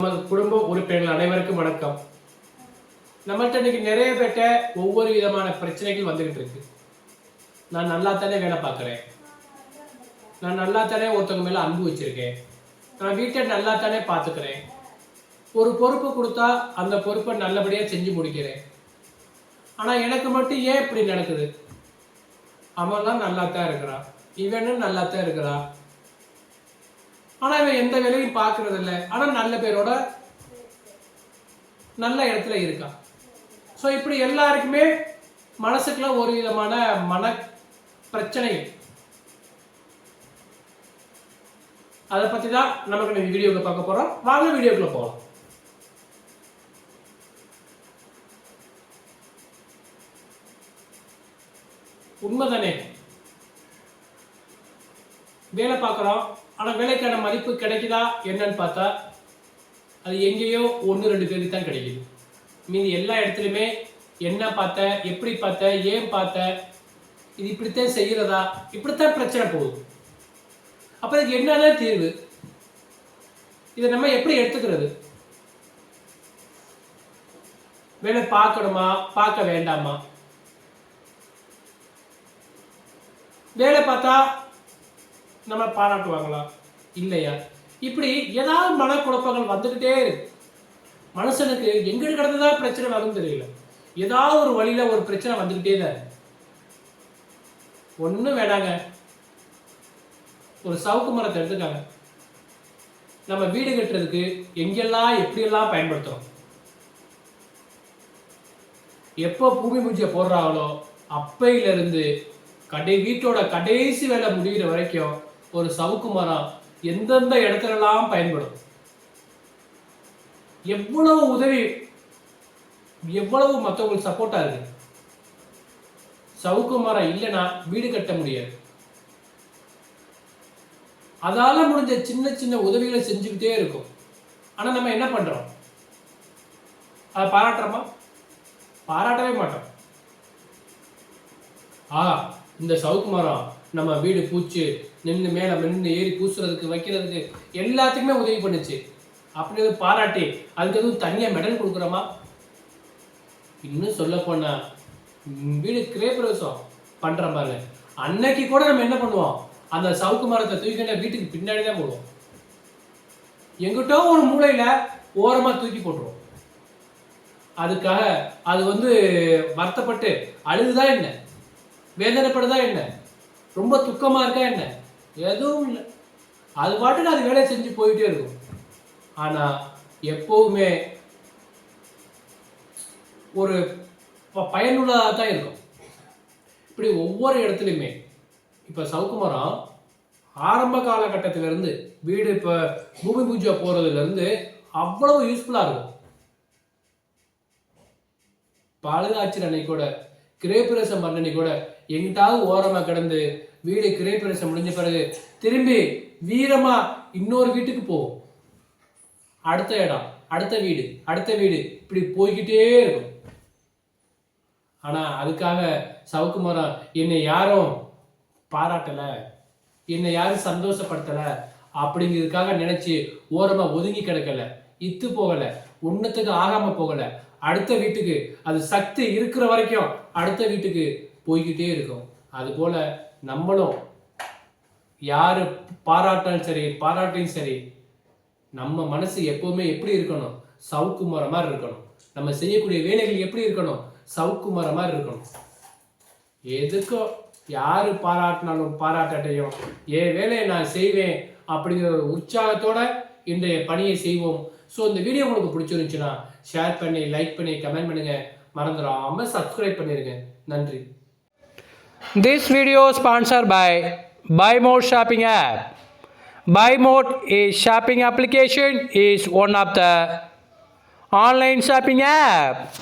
நமது குடும்ப உறுப்பினர்கள் அனைவருக்கும் வணக்கம். நம்மள்ட்ட இன்னைக்கு நிறைய பேர்ட்ட ஒவ்வொரு விதமான பிரச்சனைகள் வந்துகிட்டு இருக்கு. நான் நல்லா தானே வேலை பார்க்குறேன். நான் நல்லா தானே ஒருத்தவங்க மேல அன்பு வச்சிருக்கேன். நான் வீட்டை நல்லா தானே பார்த்துக்கிறேன். ஒரு பொறுப்பு கொடுத்தா அந்த பொறுப்பை நல்லபடியா செஞ்சு முடிக்கிறேன். ஆனா எனக்கு மட்டும் ஏன் இப்படி நடக்குது? அவன்லாம் நல்லா தான் இருக்கிறான். இவனும் நல்லா தான் இருக்கிறான். ஆனா இவன் எந்த வேலையும் பார்க்கறது இல்ல ஆனா நல்ல பேரோட நல்ல இடத்துல இருக்கான் ஸோ இப்படி எல்லாருக்குமே மனசுக்குள்ள ஒரு விதமான மன பிரச்சனை அதை பத்தி தான் நமக்கு நம்ம வீடியோக்கு பார்க்க போறோம். வாங்க வீடியோக்குள்ள போகலாம். உண்மைதானே? வேலை பார்க்குறோம். ஆனால் வேலைக்கான மதிப்பு கிடைக்குதா என்னன்னு பார்த்தா அது எங்கேயோ ஒன்று ரெண்டு பேருக்கு தான் கிடைக்குது. மீதி எல்லா இடத்துலையுமே என்ன பார்த்த எப்படி பார்த்த ஏன் பார்த்த இது இப்படித்தான் செய்கிறதா இப்படித்தான் பிரச்சனை போகுது. அப்போ இதுக்கு என்னதான் தீர்வு? இதை நம்ம எப்படி எடுத்துக்கிறது? வேலை பார்க்கணுமா பார்க்க வேண்டாமா? வேலை பார்த்தா நம்ம பாராட்டுவாங்களா? இல்லையா? இப்படி ஏதாவது மனக்குழப்பங்கள் வந்துக்கிட்டே இருக்கு. மனுஷனுக்கு எங்கிட்டு கிடந்துதான் பிரச்சனை வரும் தெரியல. ஏதாவது ஒரு வழியில ஒரு பிரச்சனை வந்துக்கிட்டே தான் ஒன்றும் வேணாங்க ஒரு சவுக்கு மரத்தை எடுத்துக்காங்க. நம்ம வீடு கட்டுறதுக்கு எங்கெல்லாம் எப்படியெல்லாம் பயன்படுத்துறோம்? எப்போ பூமி பூஜை போடுறாங்களோ அப்பையில இருந்து கடை வீட்டோட கடைசி வேலை முடிகிற வரைக்கும் ஒரு சவுக்கு மரம் எந்தெந்த இடத்துலலாம் பயன்படும்? எவ்வளவு உதவி எவ்வளவு மற்றவங்களுக்கு சப்போர்ட்டா இருக்கு? சவுக்கு மரம் இல்லைன்னா வீடு கட்ட முடியாது. அதால முடிஞ்ச சின்ன சின்ன உதவிகளை செஞ்சுக்கிட்டே இருக்கும். ஆனா நம்ம என்ன பண்றோம்? அதை பாராட்டுறோமா? பாராட்டவே மாட்டோம். ஆ இந்த சவுக்கு மரம் நம்ம வீடு பூச்சி நின்று மேலே நின்று ஏறி பூசுறதுக்கு வைக்கிறதுக்கு எல்லாத்துக்குமே உதவி பண்ணுச்சு. அப்படி எதுவும் பாராட்டி அதுக்கு எதுவும் தனியாக மெடல் கொடுக்குறோமா? இன்னும் சொல்ல போனா வீடு கிரேபிரவேசம் பண்ணுற மாதிரி. அன்னைக்கு கூட நம்ம என்ன பண்ணுவோம்? அந்த சவுக்கு மரத்தை தூக்கிட்டு வீட்டுக்கு பின்னாடி தான் போடுவோம். எங்கிட்டோ ஒரு மூளையில் ஓரமாக தூக்கி போட்டுருவோம். அதுக்காக அது வந்து வருத்தப்பட்டு அழுதுதா என்ன? வேதனைப்படுதா என்ன? ரொம்ப துக்கமாக இருக்கா என்ன? எதுவும் இல்லை. அது பாட்டுக்கு அது வேலையை செஞ்சு போயிட்டே இருக்கும். ஆனால் எப்போவுமே ஒரு பயனுள்ளதாக தான் இருக்கும். இப்படி ஒவ்வொரு இடத்துலையுமே இப்போ சவுக்குமரம் ஆரம்ப காலகட்டத்திலேருந்து வீடு இப்போ பூமி பூஜை போகிறதுலேருந்து அவ்வளவு யூஸ்ஃபுல்லாக இருக்கும். பழுதாச்சு அன்னைக்கு கூட கிரேபிரசம் பண்ண கூட எங்கிட்டாவது ஓரமாக கிடந்து வீடு கிரேப்பிரசம் முடிஞ்ச பிறகு திரும்பி வீரமா இன்னொரு வீட்டுக்கு போகும் அடுத்த இடம் அடுத்த வீடு அடுத்த வீடு. இப்படி போய்கிட்டே இருக்கும். ஆனால் அதுக்காக சவுக்கு மரம் என்னை யாரும் பாராட்டலை என்னை யாரும் சந்தோஷப்படுத்தலை அப்படிங்கிறதுக்காக நினச்சி ஓரமாக ஒதுங்கி கிடக்கல. இத்து போகலை ஒன்னத்துக்கு ஆகாமல் போகலை. அடுத்த வீட்டுக்கு அது சக்தி இருக்கிற வரைக்கும் அடுத்த வீட்டுக்கு போய்கிட்டே இருக்கும். அதுபோல் நம்மளும் யார் பாராட்டாலும் சரி பாராட்டையும் சரி நம்ம மனசு எப்போவுமே எப்படி இருக்கணும்? சவுக்கு மரம் மாதிரி இருக்கணும். நம்ம செய்யக்கூடிய வேலைகள் எப்படி இருக்கணும்? சவுக்கு மரம் மாதிரி இருக்கணும். எதுக்கோ யார் பாராட்டினாலும் பாராட்டாட்டையும் என் வேலையை நான் செய்வேன் அப்படிங்கிற ஒரு உற்சாகத்தோட இன்றைய பணியை செய்வோம். ஸோ இந்த வீடியோ உங்களுக்கு பிடிச்சிருந்துச்சுன்னா ஷேர் பண்ணி லைக் பண்ணி கமெண்ட் பண்ணுங்கள் மறந்துடாமல் சப்ஸ்கிரைப் பண்ணிடுங்க நன்றி. This video is sponsored by Buy Mode Shopping app. Buy Mode is shopping application is one of the online shopping app.